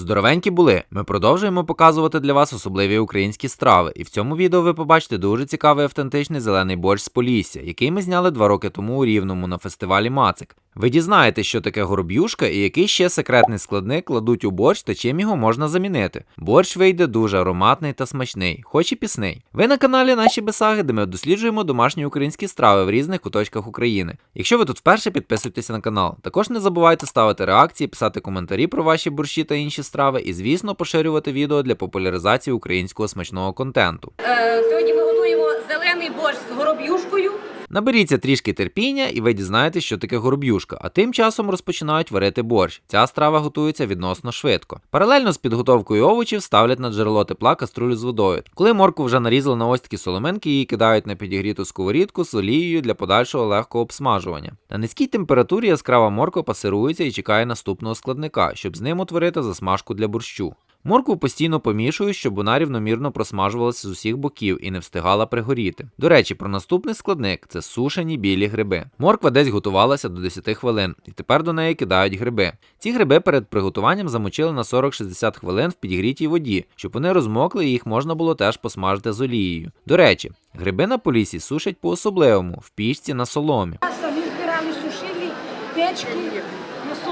Здоровенькі були. Ми продовжуємо показувати для вас особливі українські страви. І в цьому відео ви побачите дуже цікавий автентичний зелений борщ з Полісся, який ми зняли два роки тому у Рівному на фестивалі Мацик. Ви дізнаєтесь, що таке гороб'юшка і який ще секретний складник кладуть у борщ та чим його можна замінити. Борщ вийде дуже ароматний та смачний, хоч і пісний. Ви на каналі Наші Бесаги, де ми досліджуємо домашні українські страви в різних куточках України. Якщо ви тут вперше, підписуйтеся на канал. Також не забувайте ставити реакції, писати коментарі про ваші борщі та інші страви, і, звісно, поширювати відео для популяризації українського смачного контенту. Е, Сьогодні ми готуємо зелений борщ з гороб'юшкою. Наберіться трішки терпіння, і ви дізнаєтесь, що таке гороб'юшка. А тим часом розпочинають варити борщ. Ця страва готується відносно швидко. Паралельно з підготовкою овочів ставлять на джерело тепла каструлю з водою. Коли моркву вже нарізали на ось такі соломинки, її кидають на підігріту сковорідку з олією для подальшого легкого обсмажування. На низькій температурі яскрава морква пасирується і чекає наступного складника, щоб з ним утворити засмажку для борщу. Моркву постійно помішують, щоб вона рівномірно просмажувалася з усіх боків і не встигала пригоріти. До речі, про наступний складник це сушені білі гриби. Морква десь готувалася до 10 хвилин, і тепер до неї кидають гриби. Ці гриби перед приготуванням замочили на 40-60 хвилин в підігрітій воді, щоб вони розмокли і їх можна було теж посмажити з олією. До речі, гриби на полісі сушать по-особливому в пічці на соломі. Самі збирали, сушили печки,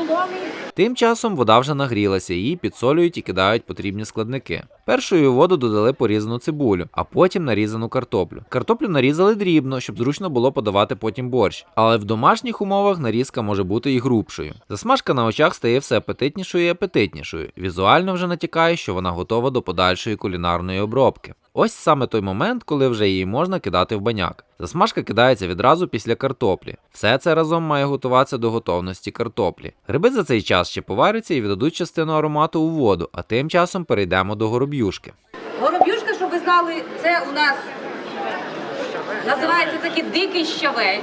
на. Тим часом вода вже нагрілася, її підсолюють і кидають потрібні складники. Першою воду додали порізану цибулю, а потім нарізану картоплю. Картоплю нарізали дрібно, щоб зручно було подавати потім борщ. Але в домашніх умовах нарізка може бути і грубшою. Засмажка на очах стає все апетитнішою і апетитнішою. Візуально вже натякає, що вона готова до подальшої кулінарної обробки. Ось саме той момент, коли вже її можна кидати в баняк. Засмажка кидається відразу після картоплі. Все це разом має готуватися до готовності картоплі. Гриби за цей час ще поваряться і віддадуть частину аромату у воду, а тим часом перейдемо до гороб'юшки. Гороб'юшка, щоб ви знали, це у нас називається такий дикий щавель.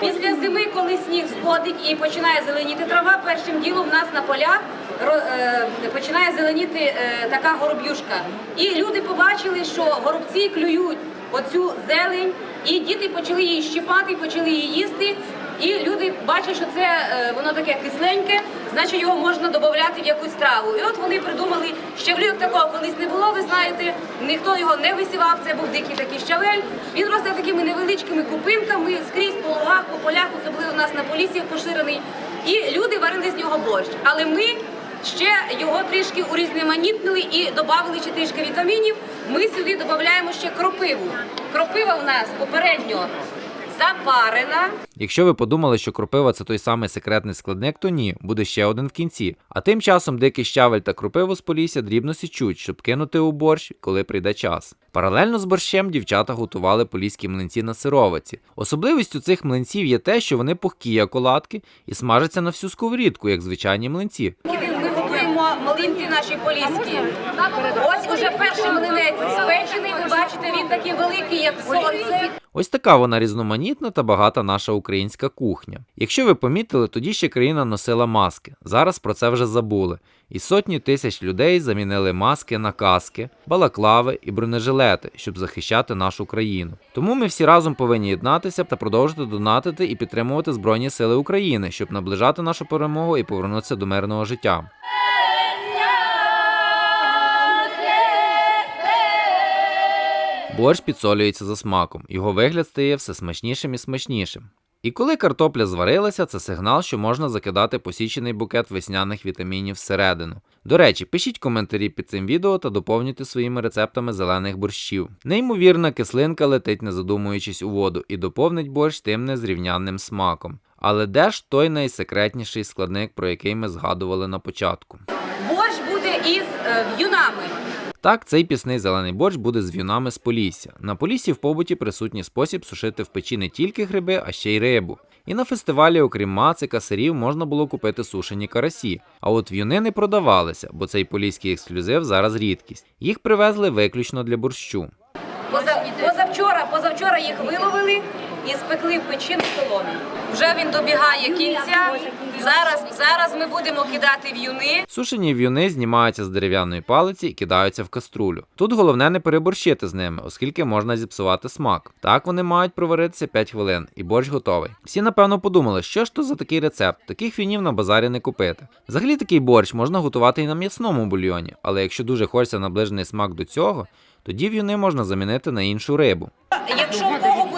Після зими, коли сніг сходить і починає зеленіти трава, першим ділом в нас на полях е, починає зеленіти е, така гороб'юшка. І люди побачили, що горобці клюють оцю зелень, і діти почали її щипати, почали її їсти. І люди бачать, що це е, воно таке кисленьке, значить його можна додати в якусь траву. І от вони придумали, щавлю як такого колись не було, ви знаєте, ніхто його не висівав, це був дикий такий щавель. Він росте такими невеличкими купинками скрізь по лугах, по полях, особливо у нас на полісі поширений. І люди варили з нього борщ. Але ми ще його трішки урізноманітнили і додали ще трішки вітамінів. Ми сюди додаємо ще кропиву. Кропива у нас попередньо запарена. Якщо ви подумали, що кропива це той самий секретний складник, то ні, буде ще один в кінці. А тим часом дикий щавель та кропиву з полісся дрібно січуть, щоб кинути у борщ, коли прийде час. Паралельно з борщем дівчата готували поліські млинці на сировиці. Особливістю цих млинців є те, що вони пухкі, як оладки, і смажаться на всю сковорідку, як звичайні млинці. Ми готуємо млинці наші поліські. Уже перший млинець спечений. Ви бачите, він такий великий, як сонце. Ось така вона різноманітна та багата наша українська кухня. Якщо ви помітили, тоді ще країна носила маски. Зараз про це вже забули. І сотні тисяч людей замінили маски на каски, балаклави і бронежилети, щоб захищати нашу країну. Тому ми всі разом повинні єднатися та продовжити донатити і підтримувати Збройні Сили України, щоб наближати нашу перемогу і повернутися до мирного життя. Борщ підсолюється за смаком, його вигляд стає все смачнішим і смачнішим. І коли картопля зварилася, це сигнал, що можна закидати посічений букет весняних вітамінів всередину. До речі, пишіть коментарі під цим відео та доповнюйте своїми рецептами зелених борщів. Неймовірна кислинка летить, не задумуючись у воду, і доповнить борщ тим незрівнянним смаком. Але де ж той найсекретніший складник, про який ми згадували на початку? Борщ буде із е, в'юнами. Так, цей пісний зелений борщ буде з в'юнами з Полісся. На Поліссі в побуті присутній спосіб сушити в печі не тільки гриби, а ще й рибу. І на фестивалі, окрім мацика, сирів, можна було купити сушені карасі. А от в'юни не продавалися, бо цей поліський ексклюзив зараз рідкість. Їх привезли виключно для борщу. Поза, позавчора, позавчора їх виловили. І спекли в печі на соломі. Вже він добігає кінця. Зараз, зараз ми будемо кидати в'юни. Сушені в'юни знімаються з дерев'яної палиці і кидаються в каструлю. Тут головне не переборщити з ними, оскільки можна зіпсувати смак. Так вони мають проваритися 5 хвилин, і борщ готовий. Всі напевно подумали, що ж то за такий рецепт, таких в'юнів на базарі не купити. Взагалі такий борщ можна готувати і на м'ясному бульйоні, але якщо дуже хочеться наближений смак до цього, тоді в'юни можна замінити на іншу рибу. Якщо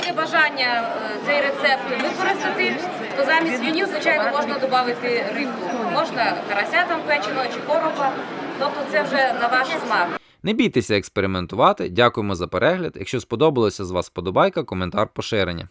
буде бажання е, цей рецепт використати, то замість в'юнів, звичайно, можна додати рибу. Можна карася там печеного чи коропа. Тобто це вже на ваш смак. Не бійтеся експериментувати. Дякуємо за перегляд. Якщо сподобалося з вас вподобайка, коментар, поширення.